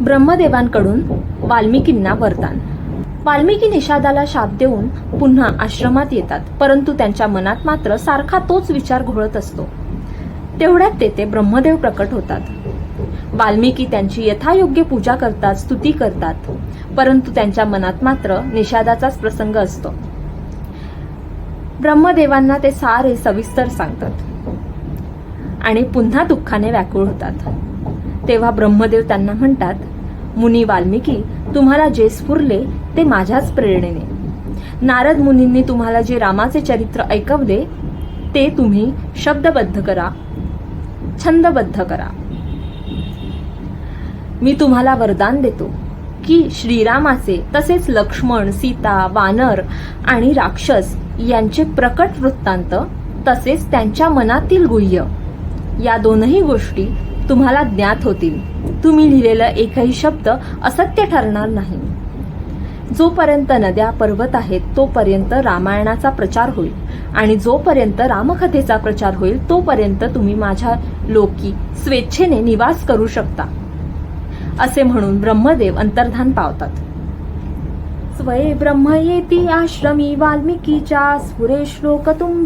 ब्रह्मदेवांकडून वाल्मिकींना वरदान. वाल्मिकी निषादाला शाप देऊन पुन्हा आश्रमात येतात परंतु त्यांच्या मनात मात्र सारखा तोच विचार घोळत असतो. तेवढ्यात तेथे ब्रह्मदेव प्रकट होतात. वाल्मिकी त्यांची यथायोग्य पूजा करतात स्तुती करतात परंतु त्यांच्या मनात मात्र निषादाचाच प्रसंग असतो. ब्रह्मदेवांना ते सारे सविस्तर सांगतात आणि पुन्हा दुःखाने व्याकुळ होतात. तेव्हा ब्रह्मदेव त्यांना म्हणतात मुनी वाल्मिकी तुम्हाला जे स्फुरले ते माझ्याच प्रेरणेने. नारद मुनींनी तुम्हाला जे रामाचे चरित्र ऐकवले ते तुम्ही शब्दबद्ध करा छंदबद्ध करा. मी तुम्हाला वरदान देतो की श्रीरामाचे तसेच लक्ष्मण सीता वानर आणि राक्षस यांचे प्रकट वृत्तांत तसेच त्यांच्या मनातील गुह्य या दोनही गोष्टी तुम्हाला ज्ञात होतील. तुम्ही लिहिलेला एकही शब्द असत्य ठरणार नाही. जोपर्यंत नद्या पर्वत आहेत तोपर्यंत रामायणाचा प्रचार होईल. आणि जोपर्यंत रामकथेचा प्रचार होईल तोपर्यंत तुम्ही माझ्या लोकी स्वेच्छेने निवास करू शकता. असे म्हणून ब्रह्मदेव अंतर्धान पावतात. स्वय ब्रह्म येती आश्रमी वाल्मिकीच्या स्फुरे श्लोक तुम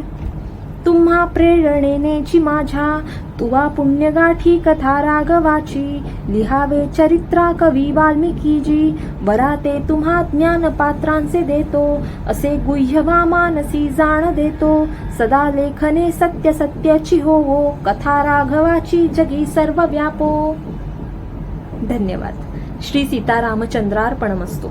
तुम्हा प्रेरणेनेची माझ्या. तुवा पुण्यगाठी कथा राघवाची. लिहावे चरित्रा कवी वाल्मिकीजी. वराते तुम्हा ज्ञान पात्रांचे देतो. असे गुह्यवा मानसी जाण देतो. सदा लेखने सत्य सत्याची हो कथा राघवाची जगी सर्व व्यापो धन्यवाद. श्री सीतारामचंद्रार्पणमस्तू.